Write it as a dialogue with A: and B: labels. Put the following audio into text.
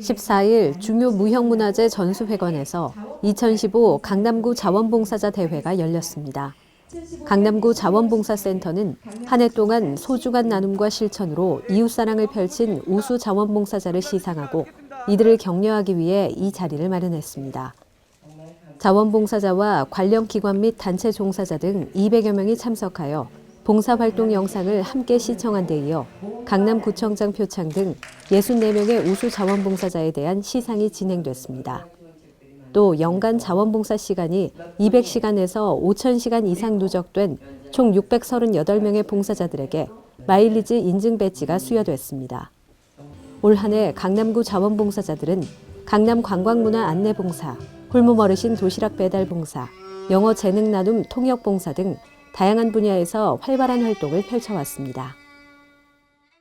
A: 14일 중요 무형문화재 전수회관에서 2015 강남구 자원봉사자 대회가 열렸습니다. 강남구 자원봉사센터는 한 해 동안 소중한 나눔과 실천으로 이웃사랑을 펼친 우수 자원봉사자를 시상하고 이들을 격려하기 위해 이 자리를 마련했습니다. 자원봉사자와 관련 기관 및 단체 종사자 등 200여 명이 참석하여 봉사활동 영상을 함께 시청한 데 이어 강남구청장 표창 등 64명의 우수 자원봉사자에 대한 시상이 진행됐습니다. 또 연간 자원봉사 시간이 200시간에서 5,000시간 이상 누적된 총 638명의 봉사자들에게 마일리지 인증 배지가 수여됐습니다. 올 한해 강남구 자원봉사자들은 강남 관광문화 안내봉사, 홀몸 어르신 도시락 배달 봉사, 영어 재능 나눔 통역 봉사 등 다양한 분야에서 활발한 활동을 펼쳐왔습니다.